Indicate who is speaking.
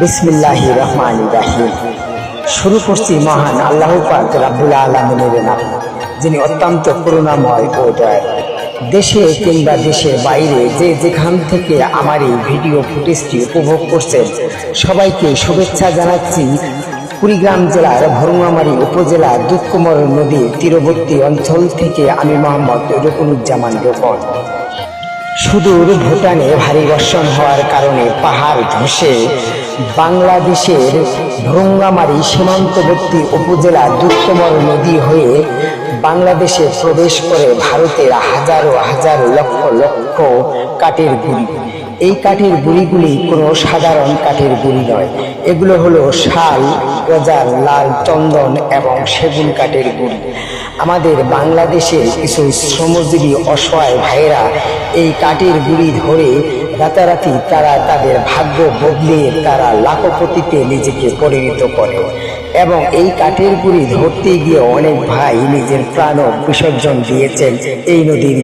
Speaker 1: বিসমিল্লাহ রহমান রাহিম। শুরু করছি মহান আল্লাহ পাক রাব্বুল আলমিনের নাম, যিনি অত্যন্ত করুণাময় ও দয়াল। দেশে কিংবা দেশের বাইরে যে যেখান থেকে আমার এই ভিডিও ফুটেজটি উপভোগ করছেন, সবাইকে শুভেচ্ছা জানাচ্ছি কুড়িগ্রাম জেলার ভরুমামারি উপজেলার দুঃখমর নদীর তীরবর্তী অঞ্চল থেকে আমি মোহাম্মদ রকুনুজ্জামান রোকন সুদূর ভুটানে ভারী বর্ষণ হওয়ার কারণে পাহাড় ধসে বাংলাদেশের ভ্রঙ্গামারি সীমান্তবর্তী উপজেলা দুঃখমর নদী হয়ে বাংলাদেশে প্রবেশ করে ভারতের হাজারো হাজার লক্ষ লক্ষ কাঠের গুড়ি। এই কাঠের গুড়িগুলি কোনো সাধারণ কাঠের গুড়ি নয়। এগুলো হলো শাল, গজার, লাল চন্দন এবং সেগুন কাঠের গুড়ি। আমাদের বাংলাদেশের কিছু শ্রমজীবী অসহায় ভাইয়েরা এই কাঠের গুড়ি ধরে রাতারাতি তারা তাদের ভাগ্য বদলে তারা লাখপতিতে নিজেকে পরিণত করে। এবং এই কাঠের গুড়ি ধরতে গিয়ে অনেক ভাই নিজের প্রাণ বিসর্জন দিয়েছেন এই নদীর